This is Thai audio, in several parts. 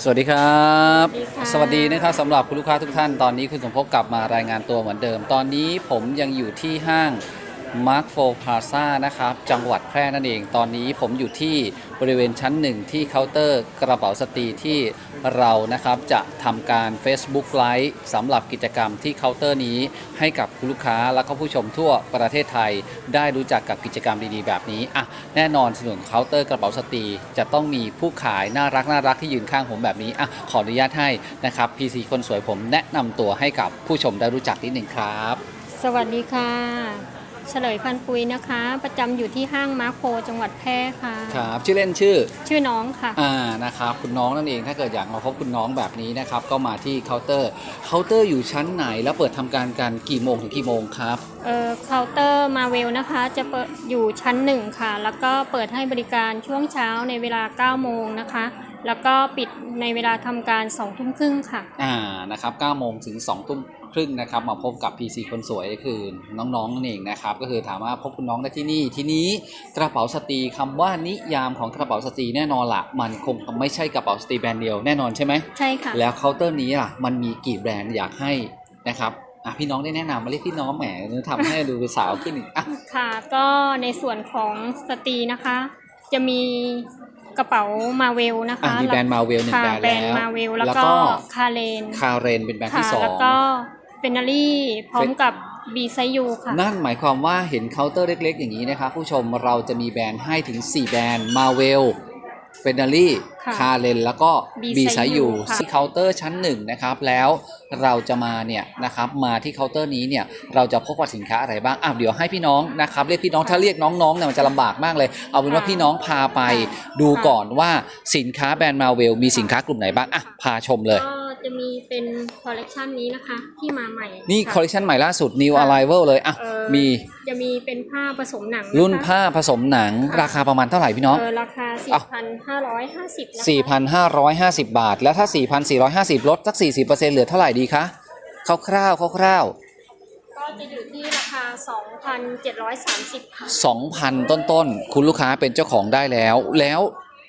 สวัสดีครับสวัสดีค่ะสวัสดีนะครับสำหรับคุณลูกค้าทุกท่าน ตอนนี้คุณสมภพกลับมารายงานตัวเหมือนเดิม ตอนนี้ผมยังอยู่ที่ห้าง Mark 4 Plaza นะครับ จังหวัดแพร่นั่นเอง ตอนนี้ผมอยู่ที่บริเวณชั้นหนึ่งที่เคาน์เตอร์กระเป๋าสตรีที่เรานะครับจะทำการ Facebook Live สำหรับกิจกรรมที่เคาน์เตอร์นี้ให้กับคุณลูกค้าและก็ผู้ชมทั่วประเทศไทย ได้รู้จักกับกิจกรรมดีๆ แบบนี้อะแน่นอนส่วนเคาน์เตอร์กระเป๋าสตรีจะต้องมีผู้ขายน่ารักน่ารักที่ยืนข้างผมแบบนี้อะขออนุญาตให้นะครับ PC คนสวยผมแนะนำตัวให้กับผู้ชมได้รู้จักนิดหนึ่งครับ สวัสดีค่ะ เฉลยพันปุยนะคะ ประจำอยู่ที่ห้างมาร์โคจังหวัดแพร่ค่ะ ครับชื่อเล่นชื่อ ชื่อน้องค่ะ อ่า นะครับ คุณน้องนั่นเอง ถ้าเกิดอยากมาพบคุณน้องแบบนี้นะครับ ก็มาที่เคาน์เตอร์ เคาน์เตอร์อยู่ชั้นไหน แล้วเปิดทำการกันกี่โมงถึงกี่โมงครับ เอ่อเคาน์เตอร์มาเวลนะคะ จะเปิดอยู่ชั้นหนึ่งค่ะ แล้วก็เปิดให้บริการช่วงเช้าในเวลา 9 โมงนะคะ แล้วก็ปิดในเวลาทำการ2ทุ่มครึ่งค่ะ อ่า นะครับ9โมงถึง2ทุ่ม ครึ่งนะครับมาพบกับ PC คนสวยก็คือน้องๆนั่นเองนะครับก็คือถามว่าพบคุณน้องได้ที่นี่ทีนี้กระเป๋าสตรีคำว่านิยามของกระเป๋าสตรีแน่นอนละมันคงไม่ใช่กระเป๋าสตรีแบรนด์เดียวแน่นอนใช่ไหมใช่ค่ะแล้วเคาน์เตอร์นี้ล่ะมันมีกี่แบรนด์อยากให้นะครับอะพี่น้องได้แนะนำมาเรียกพี่น้องแหมทำให้ดูสาวขึ้นอีกอะค่ะ ก็ในส่วนของสตรีนะคะ จะมีกระเป๋ามาเวลนะอะคะมีแบรนด์มาเวลหนึ่งค่ะแบรนด์แบรนแล้ด์วมาเวลแล้ว แล้วก็ก็คาเลนคาเรนเป็นแบรนด์ค่ะที่สองแล้วก็ เฟนารี่พร้อมกับบีไซยูค่ะ นั่นหมายความว่าเห็นเคาน์เตอร์เล็ก ๆ อย่างนี้นะครับผู้ชมเราจะมีแบรนด์ให้ถึง 4 แบรนด์มาเวลเฟน a รี่ค่ะคาเรนแล้วก็ B บีไซ Size ยู U ค่ะที่เคาน์เตอร์ชั้นหนึ่งนะครับ แล้วเราจะมาเนี่ยนะครับมาที่เคาน์เตอร์นี้เนี่ยเราจะพบกับสินค้าอะไรบ้างอะเดี๋ยวให้พี่น้องนะครับเรียกพี่น้องถ้าเรียกน้องๆเนี่ยมันจะลำบากมากเลย เอาเป็นว่าพี่น้องพาไปดูก่อนว่าสินค้าแบรนด์มาเวลมีสินค้ากลุ่มไหนบ้างอะพาชมเลยก็ จะมีเป็นคอลเลกชันนี้นะคะที่มาใหม่นี่ะ คอลเลคชันใหม่ล่าสุด New ค่ะ Arrival เลยอะเอ่อมีจะมีเป็นผ้าผสมหนังะคะ รุ่นผ้าผสมหนังค่ะ ราคาประมาณเท่าไหร่พี่น้อง เออราคา อะ 4,550นะคะ4,550 บาท แล้วถ้า 4,450 ลดสัก 40%เหลือเท่าไหร่ดีคะคร่าวๆคร่าวก็จะอยู่ที่ราคา 2,730ค่ะๆ2,000 ต้นๆ คุณลูกค้าเป็นเจ้าของได้แล้ว แล้ว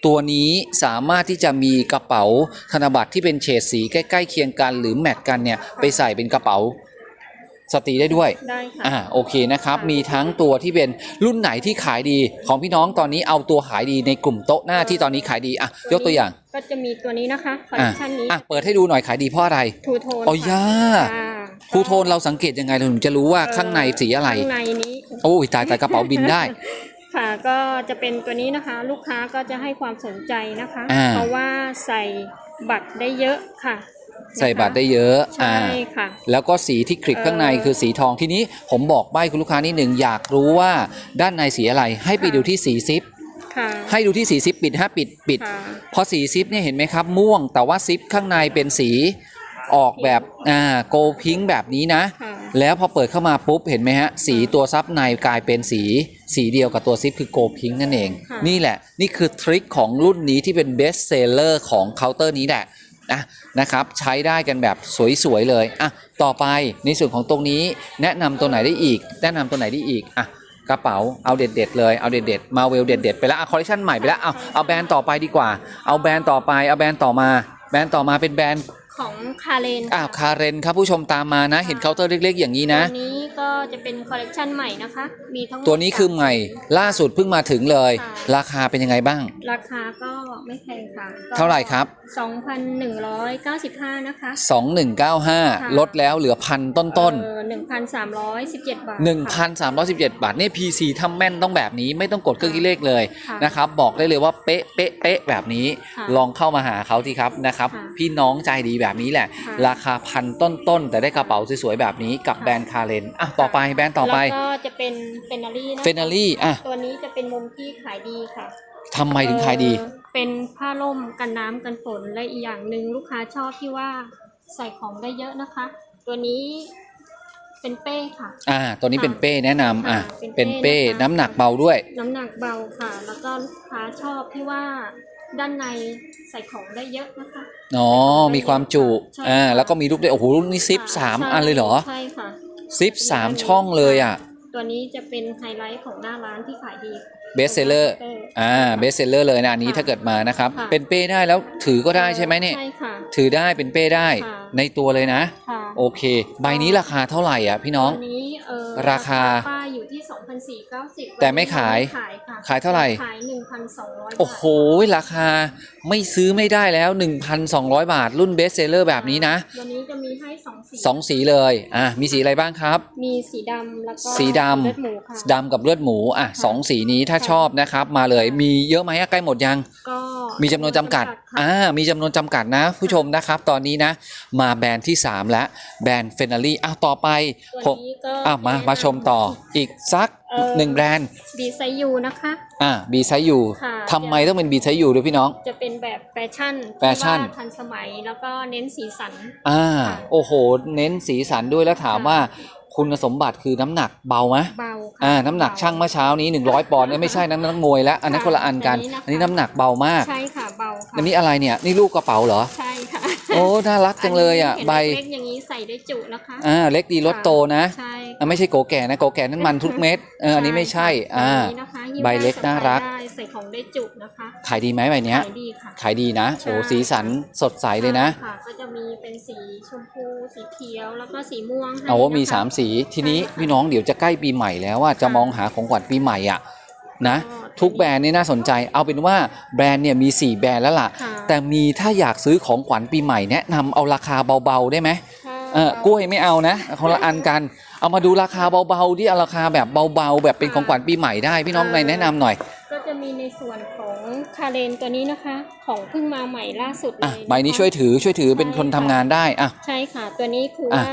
ตัวนี้สามารถที่จะมีกระเป๋าธนบัตรที่เป็นเฉดสีใกล้ๆเคียงกันหรือแมทกันเนี่ยไปใส่เป็นกระเป๋าสตรีได้ด้วย ได้ค่ะ อ่าโอเคนะครับ มีทั้งตัวที่เป็นรุ่นไหนที่ขายดี ของพี่น้องตอนนี้เอาตัวขายดีในกลุ่มโต๊ะหน้าที่ตอนนี้ขายดีอะยกตัวอย่างก็จะมีตัวนี้นะคะคอลเลอะกชันนี้อะเปิดให้ดูหน่อยขายดีเพราะอะไรทูโทนอ๋อย่าค่ะครูโทนเราสังเกตยังไงเราถึงจะรู้ว่าข้างในสีอะไรข้างในนี้โอ้ยตายแต่กระเป๋าบินได้ค่ะ ก็จะเป็นตัวนี้นะคะ ลูกค้าก็จะให้ความสนใจนะคะ อ่า เพราะว่าใส่บัตรได้เยอะค่ะใส่บัตรได้เยอะใช่อ่า ค่ะ แล้วก็สีที่คลิปเอ่อ ข้างในคือสีทองทีนี้ผมบอกใบ้คุณลูกค้านิดหนึ่งอยากรู้ว่าด้านในสีอะไร ให้ไปดูที่สีซิป ค่ะให้ดูที่สีซิปปิดฮะปิดปิด ค่ะ พอสีซิปเนี่ยเห็นไหมครับม่วง แต่ว่าซิปข้างในเป็นสีออกแบบอ่าโกพิงแบบนี้นะ ค่ะ แล้วพอเปิดเข้ามาปุ๊บเห็นไหมฮะ สีตัวซับในกลายเป็นสี สีเดียวกับตัวซิปคือโกพิงนั่นเองค่ะนี่แหละ นี่คือทริคของรุ่นนี้ที่เป็นเบสเซลเลอร์ของเคาน์เตอร์นี้แหละนะนะครับใช้ได้กันแบบสวย ๆ เลยอะต่อไปในส่วนของตรงนี้แนะนำตัวไหนได้อีก แนะนำตัวไหนได้อีกอะกระเป๋าเอาเด็ดๆเลยเอาเด็ดๆมาเวลเด็ดๆไปแล้วเอาคอลเลคชันใหม่ไปแล้วเอาเอาแบรนด์ต่อไปดีกว่า เอาแบรนด์ต่อไปเอาแบรนด์ต่อมา แบรนด์ต่อมาเป็นแบรนด์ ของคาเลนอ้าวคาเรนครับผู้ชมตามมานะ เห็นเคาน์เตอร์เล็กๆอย่างนี้นะตัวนี้ก็ จะเป็นคอลเลกชันใหม่นะคะ มีทั้งหมดตัวนี้คือใหม่ล่าสุดเพิ่งมาถึงเลยค่ะราคาเป็นยังไงบ้าง ราคาก็ไม่แพงค่ะก็เท่าไหร่ครับ 2,195 นะคะ 2195 ลดแล้วเหลือพันต้นต้นเออ1,317 บาท 1,317 บาท นี่ PC ทำแม่นต้องแบบนี้ไม่ต้องกดเครื่องคิดเลขเลยค่ะนะครับ บอกได้เลยว่าเป๊ะเป๊ะเป๊ะแบบนี้ค่ะลองเข้ามาหาเขาทีครับนะครับค่ะพี่น้องใจดีแบบนี้แหละค่ะราคาพันต้นต้นๆแต่ได้กระเป๋าสวยๆแบบนี้กับค่ะแบรนด์คาเรนอะต่อไปแบรนด์ต่อไปแล้วก็จะเป็นเฟนารี่นะเฟนารี่อะตัวนี้จะเป็นมุมที่ขายดีค่ะทำไมถึงขายดี เอ่อเป็นผ้าร่มกันน้ำกันฝนและอีกอย่างหนึ่งลูกค้าชอบที่ว่าใส่ของได้เยอะนะคะ ตัวนี้เป็นเป้ค่ะ อ่า ตัวนี้เป็นเป้แนะนำอะ ค่ะเป็เป็นนเป้เป้นะคะ น้ำหนักเบาด้วย น้ำหนักเบาค่ะ แล้วก็ลูกค้าชอบที่ว่าด้านในใส่ของได้เยอะนะคะ อ๋อ มีความจุ ใช่อ่าค่ะแล้วก็มีลูกด้วย โอ้โหรุ่นนี้ซิปค่ะสามใช่อันเลยเหรอ ใช่ค่ะ ซิปสามช่องเลยอะ ตัวนี้จะเป็นไฮไลท์ของหน้าร้านที่ขายดีเบสเซลเลอร์อ่าเบสเซลเลอร์เลยนะอันนี้ค่ะถ้าเกิดมานะครับค่ะเป็นเป้ได้แล้วถือก็ได้ใช่ไหมเนี่ยใช่ค่ะถือได้เป็นเป้ได้ค่ะในตัวเลยนะค่ะโอเค ใบนี้ราคาเท่าไหร่อะพี่น้องวันนี้เออราคา ป้ายอยู่ที่2,490แต่ไม่ขาย ขายค่ะขายเท่าไหร่ ขาย 1,200 โอ้โห ราคาไม่ซื้อไม่ได้แล้ว 1,200 บาท รุ่นเบสเซลเลอร์แบบนี้นะ วันนี้จะมีให้สองสีสองสีเลย อะ มีสีอะไรบ้างครับ มีสีดำแล้วก็สีดำเลือดหมูค่ะดำกับเลือดหมู อะค่ะสองสีนี้ถ้าค่ะชอบนะครับ มาเลย มีเยอะไหมอะใกล้หมดยัง ก็ มีจำนวนจำกัดค่ะอ่า มีจำนวนจำกัดนะ ผู้ชมนะครับ ตอนนี้นะ มาแบรนด์ที่ 3 แล้ว แบรนด์เฟนารี่อ้าวต่อไปผตัวมนี้ก็อะมา มาชมต่อ อีกสักเอ่อหนึ่งแบรนด์บีไซยูนะคะ อ่าบีไซยูค่ะทำไมต้องเป็นบีไซยูด้วยพี่น้อง จะเป็นแบบแฟชั่น แฟชั่นที่ว่าทันสมัยแล้วก็เน้นสีสัน อ่าค่ะโอ้โห เน้นสีสันด้วยแล้วถามค่ะว่า คุณสมบัติคือน้ำหนักเบาไหมเบาค่ะอ่าน้ำหนักเบาช่างเมื่อเช้านี้ 100 ปอนด์เอ้ยไม่ใช่นั้นนักมวยแล้วอันนั้นค่ะคนละอันกัน อันนี้นะคะอันนี้น้ำหนักเบามากใช่ค่ะเบาค่ะอันนี้อะไรเนี่ยนี่ลูกกระเป๋าเหรอ ใช่ค่ะโอ้น่ารักจังเลยอะ นนี้ใบเห็นเล็กๆอย่างนี้ใส่ได้จุนะคะ อ่าเล็กดีรถโตนะ ใช่อะ ไม่ใช่โกแก่นะโกแก่นั้นมันทุกเม็ดเอออันนี้ไม่ใช่อ่าอันนี้นะคะหิ้วใบเล็กได้น่ารักสะพยได้ใส่ของได้จุนะคะขายดีไหมใบเนี้ยขายดีค่ะขายดีนะโอ้ใช่สีสันสดใสเลยนะค่ะก็จะมีเป็นสีชมพูสีเขียวแล้วก็สีม่วงให้เอาว่ามีนะคะสามสีทีนี้ใช่ค่ะพี่น้องเดี๋ยวจะใกล้ปีใหม่แล้วว่าจะค่ะมองหาของขวัญปีใหม่อะนะก็ทุกแบรนด์นี่น่าสนใจ เอาเป็นว่าแบรนด์เนี่ยมี 4 แบรนด์แล้วล่ะค่ะแต่มีถ้าอยากซื้อของขวัญปีใหม่แนะนำเอาราคาเบาๆได้ไหมค่ะเออกล้วยไม่เอานะคนละอันกัน เอามาดูราคาเบาๆที่เอาราคาแบบเบาๆ แบบเป็นของขวัญปีใหม่ได้พี่น้องในแนะนำหน่อย ก็จะมีในส่วนของคาเรนตัวนี้นะคะ ของเพิ่งมาใหม่ล่าสุดเลอะยใบนี้ช่วยถือช่วยถือเป็นคนทำงานได้อะ ใช่ค่ะ ตัวนี้คืออะ ว่า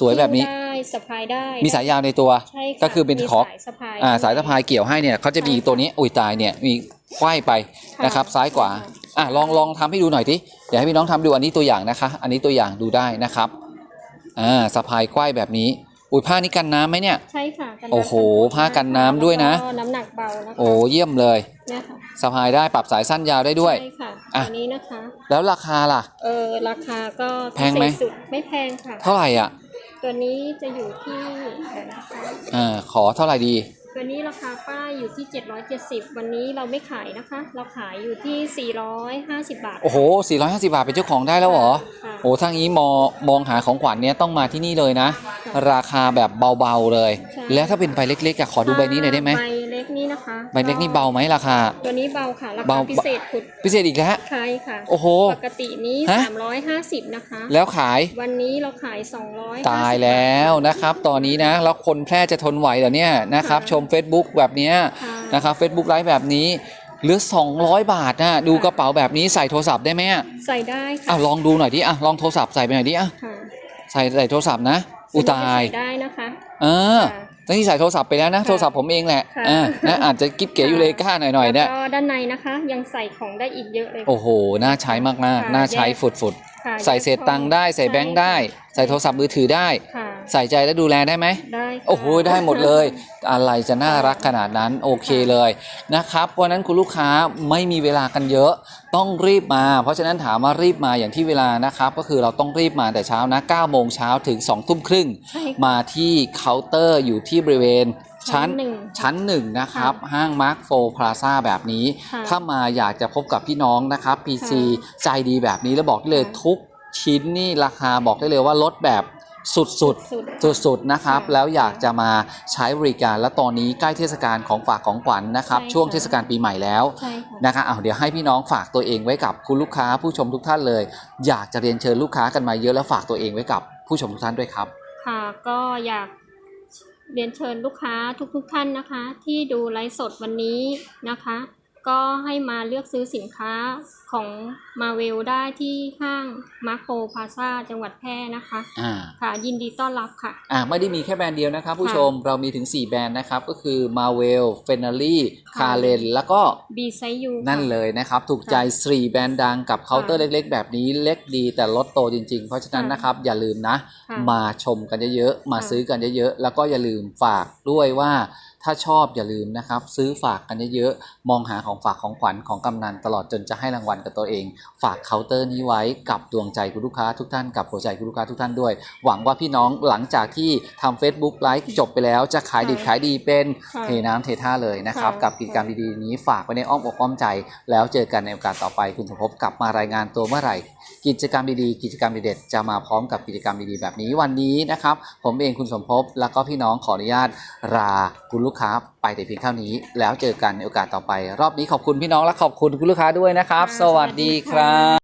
สวยแบบนี้หิ้ได้สะพายได้มีสายยาวในตัว ใช่ะก็คือเป็นมีขอ สายสะพายอ่าด้วยสายสะพายเกี่ยวให้เนี่ยเขาจะมีใช่ค่ะตัวนี้อุ้ยตายเนี่ยมีไขว้ไปค่ะนะครับซ้ายขวาค่ะอะลองลองทำให้ดูหน่อยทีเดี๋ยวให้พี่น้องทำดูอันนี้ตัวอย่างนะคะ อันนี้ตัวอย่างดูได้นะครับอ่าสะพายไขว้แบบนี้ อุ้ยผ้านี้กันน้ำไหมเนี่ย ใช่ค่ะกันน้ำโอ้โหกันฝผ้ากันน้ำด้วยนะ แล้วก็น้ำหนักเบานะคะโอ้เยี่ยมเลยเนี่ยค่ะสะพายได้ปรับสายสั้นยาวได้ด้วย ใช่ค่ะอะ ตัวนี้นะคะ แล้วราคาล่ะ เออราคาก็แพงไหม พิเศษสุดไม่แพงค่ะ เท่าไหร่อะตัวนี้จะอยู่ที่เดี๋ยวนะคะอ่าขอเท่าไหร่ดี ที่ 770 วันนี้เราไม่ขายนะคะ เราขายอยู่ที่ 450 บาท โอ้โห 450 บาทเป็นเจ้าของได้แล้วเหรอ ค่ะ โอ้ทางนี้มองมองหาของขวัญเนี้ยต้องมาที่นี่เลยนะค่ะราคาแบบเบาๆเลย ใช่ แล้วถ้าเป็นใบเล็กๆอะขอดูใบนี้หน่อยได้ไหม ใบเล็กนี้นะคะ ใบเล็กนี่เบาไหมราคา ตัวนี้เบาค่ะราเบา คาพิเศษขุดพิเศษอีกแล้ว ใช่ค่ะ โอ้โห ปกตินี้ ฮะ 350 นะคะ แล้วขายวันนี้เราขาย 200 ตายแล้วนะครับ ตอนนี้นะ แล้วคนแพร่จะทนไหวเหรอเนี่ยนะครับชม Facebook แบบเนี้ยค่ะนะครับ Facebook ไลฟ์แบบนี้เหลือ 200 บาทนะดูกระเป๋าแบบนี้ใส่โทรศัพท์ได้ไหมอะใส่ได้อะค่ะลองดูหน่อยดิอะลองโทรศัพท์ใส่ไปหน่อยดิอะค่ะใส่ใส่โทรศัพท์นะอุยตาย ใส่ได้นะคะเออ ค่ะ แล้วที่ใส่โทรศัพท์ไปแล้วนะค่ะโทรศัพท์ผมเองแหละค่ะ อ่านะอาจจะกิ๊บเก๋อยู่เลยก้าหน่อยๆแล้เนี่วยก็ด้านในนะคะ ยังใส่ของได้อีกเยอะเลย โอ้โหน่าใช้มากค่ะๆน่าใช้แยก ฝุดค่ะๆใส่เศษตังค์ได้ใส่แบงค์ได้ ใส่โทรศัพท์มือถือได้ ค่ะ ใส่ใจและดูแลได้ไหม ได้ค่ะ โอ้โหได้หมดเลย อะไรจะน่ารักขนาดนั้นโอเคเลยนะครับเพราะฉะนั้นคุณลูกค้าไม่มีเวลากันเยอะ ต้องรีบมา เพราะฉะนั้นถามว่ารีบมาอย่างที่เวลานะครับ ก็คือเราต้องรีบมาแต่เช้านะ9โมงเช้าถึง2ทุ่มครึ่ง ใช่ค่ะ มาที่เคาน์เตอร์อยู่ที่บริเวณชั้นชั้นหนึ่งชั้นหนึ่งนะครับ ค่ะห้างมาร์คโฟพลาซ่าแบบนี้ ค่ะถ้ามาอยากจะพบกับพี่น้องนะครับ PC ค่ะใจดีแบบนี้แล้วบอกได้เลยค่ะ ทุกชิ้นนี่ราคาบอกได้เลยว่าลดแบบ สุดสุดๆสุดๆนะครับค่ะแล้วอยากจะมาใช้บริการและตอนนี้ใกล้เทศกาลของฝากของขวัญนะครับใช่ค่ะช่วงเทศกาลปีใหม่แล้วใช่ค่ะนะคะเอาเดี๋ยวให้พี่น้องฝากตัวเองไว้กับคุณลูกค้าผู้ชมทุกท่านเลย อยากจะเรียนเชิญลูกค้ากันมาเยอะแล้วฝากตัวเองไว้กับผู้ชมทุกท่านด้วยครับ ค่ะก็อยากเรียนเชิญลูกค้าทุกๆทท่านนะคะ ที่ดูไลฟ์สดวันนี้นะคะ ก็ให้มาเลือกซื้อสินค้าของมาเวลได้ที่ห้างมาโครพาซาจังหวัดแพร่นะคะอ่าค่ะยินดีต้อนรับค่ะอ่าไม่ได้มีแค่แบรนด์เดียวนะครับ ผู้ค่ะชมเรามีถึง 4 แบรนด์นะครับ ก็คือ Marvel f e n a l y ค่ะ c a r e n แล้วก็บีไซยูนั่นเลยนะครับ ถูกใจ 4 แบรนด์ดังกับเคาน์เตอร์ค่ะเล็ก ๆ แบบนี้เล็กดีแต่ลดโตจริง ๆ เพราะฉะนั้นค่ะนะครับอย่าลืมนะค่ะมาชมกันเยอะๆมาค่ะซื้อกันเยอะๆแล้วก็อย่าลืมฝากด้วยว่า ถ้าชอบอย่าลืมนะครับ ซื้อฝากกันเยอะๆ มองหาของฝากของขวัญของกำนันตลอดจนจะให้รางวัลกับตัวเอง ฝากเคาน์เตอร์นี้ไว้กับดวงใจคุณลูกค้าทุกท่านกับหัวใจคุณลูกค้าทุกท่านด้วย หวังว่าพี่น้องหลังจากที่ทำ Facebook ไลฟ์จบไปแล้ว จะขายดิบขายดีเป็นค่ะเทน้ำเทท่าเลยนะครับค่ะกับกิจกรรมดีๆนี้ฝากไว้ในอ้อมอกอ้อมใจ แล้วเจอกันในโอกาสต่อไปคุณสมภพกลับมารายงานตัวเมื่อไหร่ กิจกรรมดีๆ กิจกรรมดีเด็ดจะมาพร้อมกับกิจกรรมดีๆแบบนี้วันนี้นะครับ ผมเองคุณสมภพแล้วก็พี่น้องขออนุญาตลาคุณลูกค้าไปแต่เพียงเท่านี้ แล้วเจอกันในโอกาสต่อไป รอบนี้ขอบคุณพี่น้องและขอบคุณคุณลูกค้าด้วยนะครับค่ะสวัสดีสวัสดีครัค่ะบ